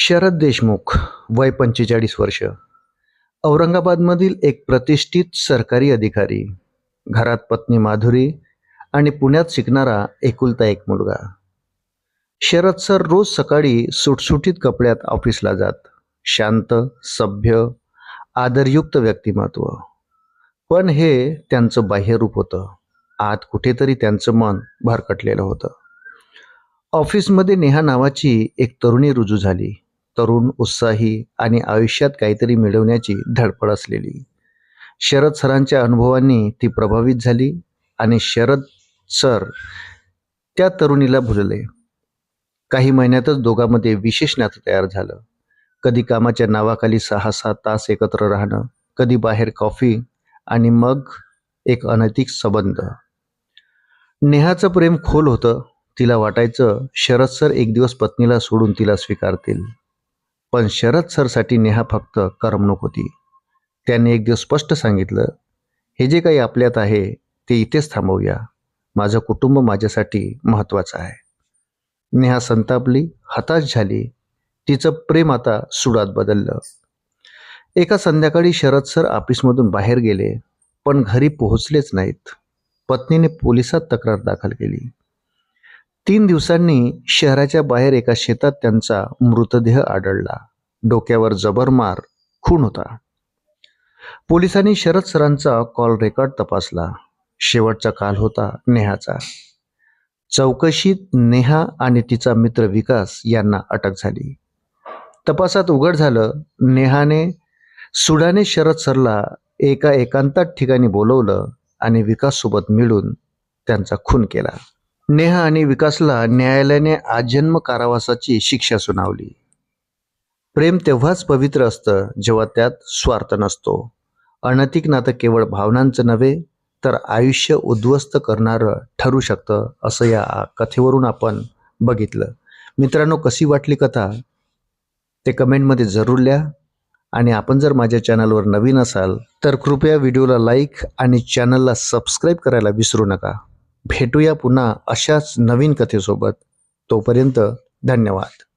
शरद देशमुख वय पंचेचाळीस वर्ष. औरंगाबादमधील एक प्रतिष्ठित सरकारी अधिकारी. घरात पत्नी माधुरी आणि पुण्यात शिकणारा एकुलता एक मुलगा. शरद सर रोज सकाळी सुटसुटीत कपड्यात ऑफिसला जात. शांत सभ्य आदरयुक्त व्यक्तिमत्व. पण हे त्यांचं बाह्यरूप होतं. आत कुठेतरी त्यांचं मन भरकटलेलं होतं. ऑफिसमध्ये नेहा नावाची एक तरुणी रुजू झाली. तरुण उत्साही आणि आयुष्यात काहीतरी मिळवण्याची धडपड असलेली. शरद सरांच्या अनुभवांनी ती प्रभावित झाली आणि शरद सर त्या तरुणीला भुलले. काही महिन्यातच दोघांमध्ये विशेष नातं तयार झालं. कधी कामाच्या नावाखाली सहा सात तास एकत्र राहणं कधी बाहेर कॉफी आणि मग एक अनैतिक संबंध. नेहाचं प्रेम खोल होतं. तिला वाटायचं शरद सर एक दिवस पत्नीला सोडून तिला स्वीकारतील. पण शरद सरसाठी नेहा फक्त करमणूक होती. त्यांनी एक दिवस स्पष्ट सांगितलं हे जे काही आपल्यात आहे ते इथेच थांबवूया. माझं कुटुंब माझ्यासाठी महत्त्वाचं आहे. नेहा संतापली हताश झाली. तिचं प्रेम आता सुडात बदललं. एका संध्याकाळी शरद सर ऑफिसमधून बाहेर गेले पण घरी पोहोचलेच नाहीत. पत्नीने पोलिसात तक्रार दाखल केली. तीन दिवसांनी शहराच्या बाहेर एका शेतात त्यांचा मृतदेह आढळला. डोक्यावर जबरमार खून होता. पोलिसांनी शरद सरांचा कॉल रेकॉर्ड तपासला. शेवटचा काल होता नेहाचा. चौकशीत नेहा आणि तिचा मित्र विकास यांना अटक झाली. तपासात उघड झालं नेहाने सुडाने शरद सरला एका एकांतात ठिकाणी बोलवलं आणि विकाससोबत मिळून त्यांचा खून केला. नेहा आणि विकासला न्यायालयाने आजन्म कारावासाची शिक्षा सुनावली. प्रेम तेव्हाच पवित्र असतं जेव्हा त्यात स्वार्थ नसतो. अनैतिक नातं केवळ भावनांचं नव्हे तर आयुष्य उद्ध्वस्त करणारं ठरू शकतं असं या कथेवरून आपण बघितलं. मित्रांनो कशी वाटली कथा? ते कमेंटमध्ये जरूर लिहा. आणि आपण जर माझ्या चॅनलवर नवीन असाल तर कृपया व्हिडिओला लाईक आणि चॅनलला सबस्क्राईब करायला विसरू नका. भेटूया पुन्हा अशाच नवीन कथेसोबत. तोपर्यंत धन्यवाद.